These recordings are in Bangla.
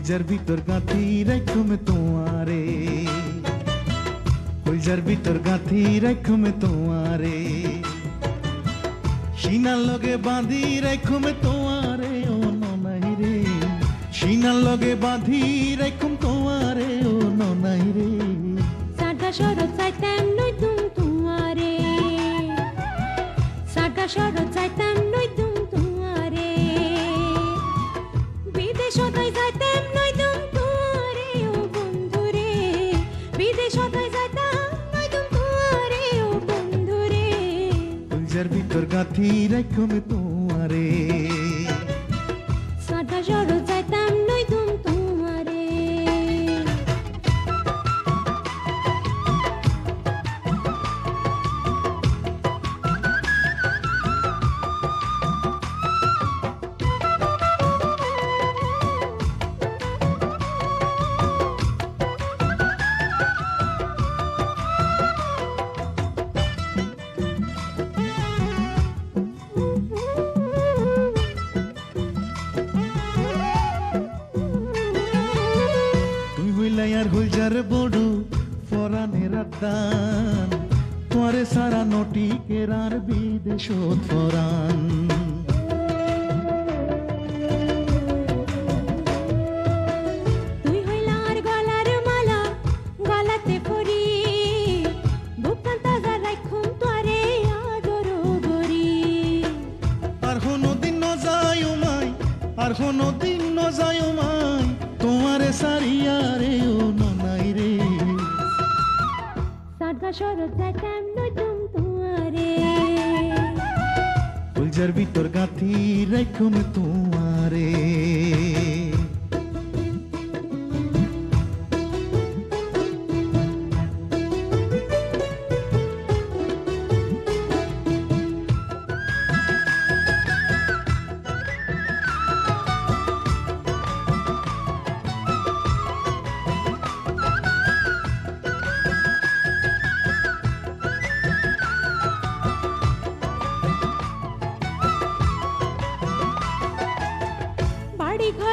কলজার ভিতর গাঁথি রাখুম তোমারে কলজার ভিতর গাঁথি রাখুম তোমারে সিনার লগে বাঁধি রাখুম তোমারে ও ননাই রে সিনার লগে বাঁধি রাখুম তোমারে ও ননাই রে সাদা শরৎ চাইতাম নই তুম তুয়ারে সাদা শরৎ ভিতর গাঁথি রাখুম তোমারে হইজার বড়ু ফরানের দান পরে সারা নটি কেরার বিদেশ ফরান। তুই হইলার গলার মালা গলাতে পরি। বুকান তাজা রাখুন তোরে আদর গরি। আর হনো দিন ন মাই তোমারে সারিয়ারে ও রে সাদা শরৎ যাইতাম নই তুম তুয়ারে কলজার ভিতর গাঁথি রাখুম তোমারে।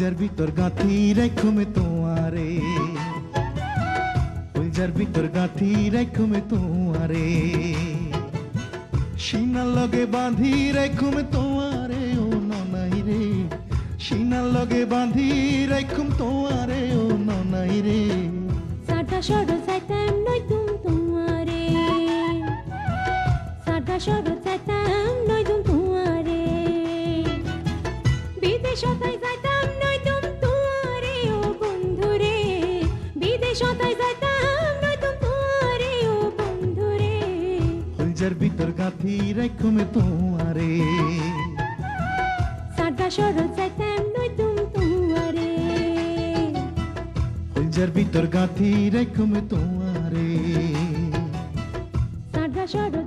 ফুলজার ভিতর গাঁথি রাখুম তোমারে। ফুলজার ভিতর গাঁথি রাখুম তোমারে। সিনার লগে বাঁধি রাখুম তোমারে, ও ননাই রে। সিনার লগে বাঁধি রাখুম তোমারে, ও ননাই রে। সাদা সরো যাইতাম নই তুম তোমারে। সাদা সরো যাইতাম নই তুম তোমারে। বিদেশতাই যাইতাম ফুলজার ভিতর গাথি রাখুম তোমারে। সাদা সরো যাইতাম নই তুম তোমারে। ফুলজার ভিতর গাথি রাখুম তোমারে। সাদা সরো